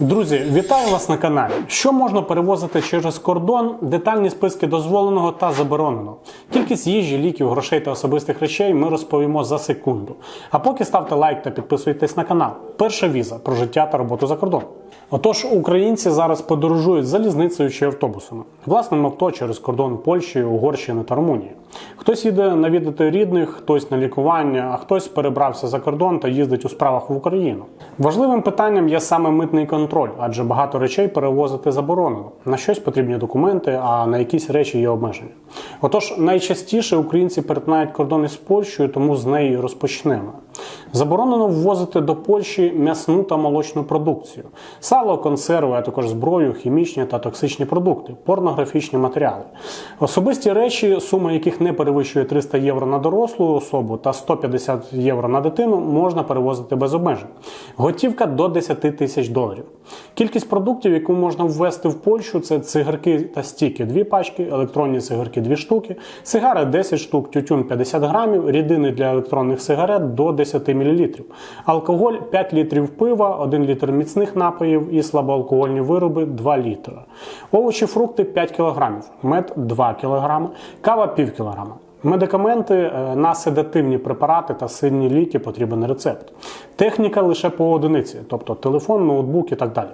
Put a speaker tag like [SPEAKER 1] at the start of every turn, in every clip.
[SPEAKER 1] Друзі, вітаю вас на каналі. Що можна перевозити через кордон? Детальні списки дозволеного та забороненого. Кількість їжі, ліків, грошей та особистих речей ми розповімо за секунду. А поки ставте лайк та підписуйтесь на канал. Перша віза про життя та роботу за кордон. Отож, українці зараз подорожують залізницею чи автобусами, власним авто через кордон Польщі, Угорщини та Румунії. Хтось їде навідати рідних, хтось на лікування, а хтось перебрався за кордон та їздить у справах в Україну. Важливим питанням є саме митний контроль, адже багато речей перевозити заборонено. На щось потрібні документи, а на якісь речі є обмеження. Отож, найчастіше українці перетинають кордони з Польщею, тому з неї розпочнемо. Заборонено ввозити до Польщі м'ясну та молочну продукцію, сало, консерви, а також зброю, хімічні та токсичні продукти, порнографічні матеріали. Особисті речі, сума яких не перевищує 300 євро на дорослу особу та 150 євро на дитину, можна перевозити без обмежень. Готівка до 10 тисяч доларів. Кількість продуктів, яку можна ввести в Польщу, це цигарки та стіки 2 пачки, електронні цигарки 2 штуки, сигари 10 штук, тютюн 50 грамів, рідини для електронних сигарет до 10 мл, алкоголь 5 літрів пива, 1 літр міцних напоїв і слабоалкогольні вироби 2 літри. Овочі, фрукти 5 кг, мед 2 кг, кава пів кілограма. Медикаменти е, на седативні препарати та сильні ліки потрібен рецепт. Техніка лише по одиниці, тобто телефон, ноутбук і так далі.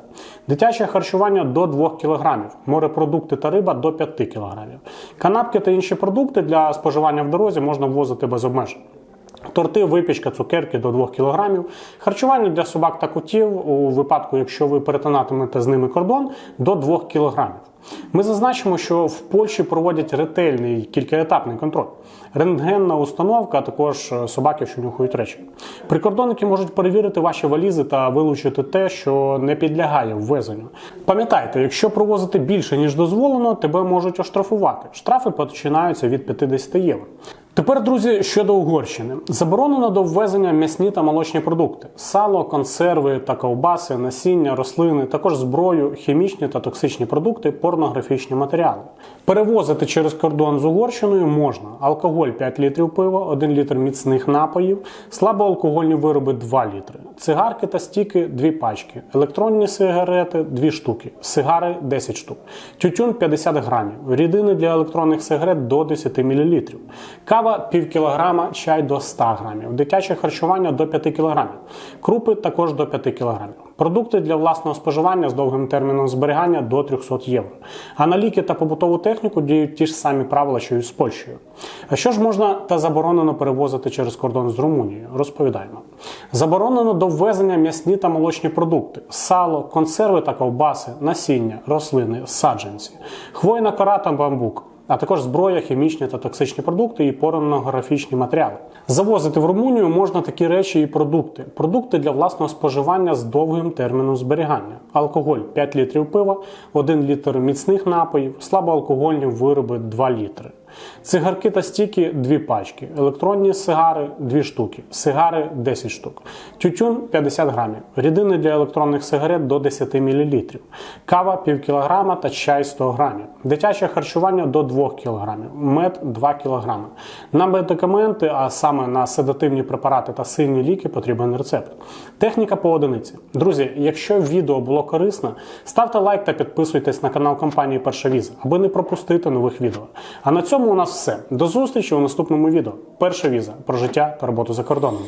[SPEAKER 1] Дитяче харчування до 2 кг, морепродукти та риба до 5 кг. Канапки та інші продукти для споживання в дорозі можна ввозити без обмежень. Торти, випічка, цукерки до 2 кг, харчування для собак та котів у випадку, якщо ви перетинатимете з ними кордон, до 2 кг. Ми зазначимо, що в Польщі проводять ретельний кількаетапний контроль. Рентгенна установка, а також е, собаки, що нюхають речі. Прикордонники можуть перевірити ваші валізи та вилучити те, що не підлягає ввезенню. Пам'ятайте, якщо провозити більше ніж дозволено, тебе можуть оштрафувати. Штрафи починаються від 50 євро. Тепер, друзі, щодо Угорщини, заборонено до ввезення м'ясні та молочні продукти: сало, консерви та ковбаси, насіння, рослини, також зброю, хімічні та токсичні продукти, порнографічні матеріали. Перевозити через кордон з Угорщиною можна. Алкоголь 5 літрів пива, 1 літр міцних напоїв, слабоалкогольні вироби 2 літри, цигарки та стіки 2 пачки, електронні сигарети 2 штуки, сигари 10 штук, тютюн 50 грамів, рідини для електронних сигарет до 10 мл, кава пів кілограма, чай до 100 грамів, дитяче харчування до 5 кілограмів, крупи також до 5 кілограмів. Продукти для власного споживання з довгим терміном зберігання до 300 євро. А на ліки та побутову техніку діють ті ж самі правила, що й з Польщею. А що ж можна та заборонено перевозити через кордон з Румунією? Розповідаємо. Заборонено до ввезення м'ясні та молочні продукти, сало, консерви та ковбаси, насіння, рослини, саджанці, хвойна кора та бамбук а також зброя, хімічні та токсичні продукти і порнографічні матеріали. Завозити в Румунію можна такі речі і продукти: продукти для власного споживання з довгим терміном зберігання, алкоголь 5 літрів пива, 1 літр міцних напоїв, слабоалкогольні вироби 2 літри. Цигарки та стіки 2 пачки, електронні сигари 2 штуки, сигари 10 штук, тютюн 50 грамів, рідини для електронних сигарет до 10 мл, кава пів кілограма та чай 100 грамів, дитяче харчування до 2 кг, мед 2 кг. На медикаменти, а саме на седативні препарати та сильні ліки, потрібен рецепт. Техніка по одиниці. Друзі, якщо відео було корисне, ставте лайк та підписуйтесь на канал компанії Перша Віза, аби не пропустити нових відео. А на цьому у нас все. До зустрічі у наступному відео. Перша віза про життя та роботу за кордоном.